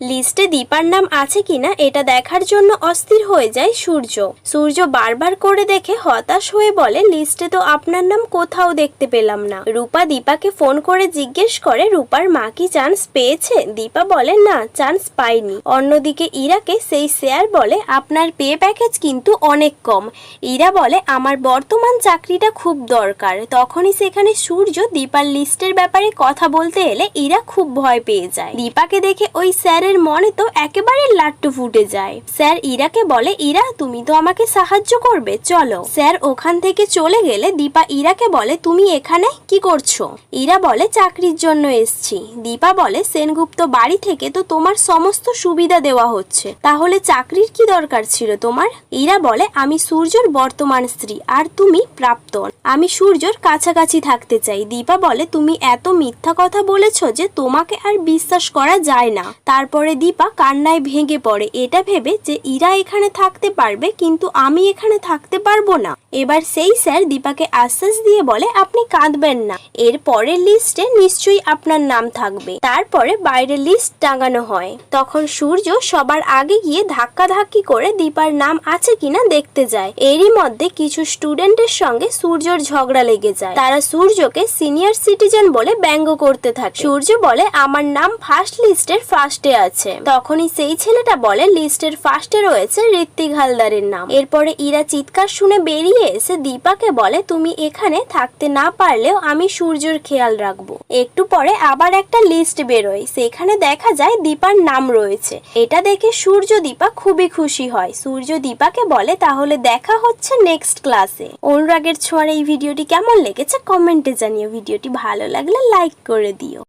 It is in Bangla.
লিস্টে দীপার নাম আছে কিনা এটা দেখার জন্য অস্থির হয়ে যায় সূর্য। সূর্য বারবার করে দেখে হতাশ হয়ে বলে, লিস্টে তো আপনার নাম কোথাও দেখতে পেলাম না। রূপা দীপাকে ফোন করে জিজ্ঞেস করে, রূপার মা কি চান্স পেয়েছে? দীপা বলে, না, চান্স পাইনি। অন্যদিকে ইরাকে সেই শেয়ার বলে, আপনার পে প্যাকেজ কিন্তু অনেক কম। ইরা বলে, আমার বর্তমান চাকরিটা খুব দরকার। তখনই সেখানে সূর্য দীপার লিস্টের ব্যাপারে কথা বলতে এলে ইরা খুব ভয় পেয়ে যায়। দীপাকে দেখে ওই স্যারের মনে তো একেবারে লাট্টু ফুটে যায়। স্যার ইরাকে বলে, ইরা, তুমি তো আমাকে সাহায্য করবে, চলো। স্যার ওখান থেকে চলে গেলে দীপা ইরাকে বলে, তুমি এখানে কি করছ? ইরা বলে, চাকরির জন্য এসছি। দীপা বলে, সেনগুপ্ত বাড়ি থেকে তো তোমার সমস্ত সুবিধা দেওয়া হচ্ছে। তাহলে চাকরির কি দরকার ছিল তোমার? ইরা বলে, আমি সূর্যর বর্তমান স্ত্রী, আর তুমি প্রাপ্তন আমি সূর্যর কাছাকাছি থাকতে চাই। দীপা বলে, তুমি এত মিথ্যা কথা বলেছ যে তোমাকে আর বিশ্বাস করা যায় না। তারপরে দীপা কান্নায় ভেঙে পড়ে। এটা ভেবে যে ইরা এখানে থাকতে পারবে, কিন্তু আমি এখানে থাকতে পারব না। এবার সেই স্যার দীপাকে আশ্বাস দিয়ে বলে, আপনি কাঁদবেন না। এর পরের লিস্টে নিশ্চয়ই আপনার নাম থাকবে। তারপরে বাইরে লিস্ট টাঙানো হয়। তখন সূর্য সবার আগে গিয়ে ধাক্কাধাক্কি করে দীপার নাম আছে কিনা দেখতে যায়। এরই মধ্যে কিছু স্টুডেন্টের সঙ্গে সূর্যর ঝগড়া লেগে যায়। তারা সূর্যকে সিনিয়র সিটিজেন বলে ব্যঙ্গ করতে থাকে। সূর্য বলে, আমার নাম ফার্স্ট লিস্টের ফার্স্টে আছে। তখনই সেই ছেলেটা বলে, লিস্টের ফার্স্টে রয়েছে ঋত্বিক হালদারের নাম। এরপরে ইরা চিৎকার শুনে বেরিয়ে এসে দীপাকে বলে, তুমি এখানে থাকতে না পারলেও আমি সূর্যর খেয়াল রাখব। একটু পরে আবার একটা লিস্ট বেরোয়। সেখানে দেখা যায় দীপার নাম রয়েছে। এটা দেখে সূর্য দীপা খুবই খুশি হয়। সূর্য দীপাকে বলে, তাহলে দেখা হচ্ছে নেক্সট ক্লাসে। অনুরাগের ছোঁয়ার এই ভিডিওটি কেমন লেগেছে কমেন্টে জানিও। ভিডিওটি ভালো লাগলে লাইক করে দিও।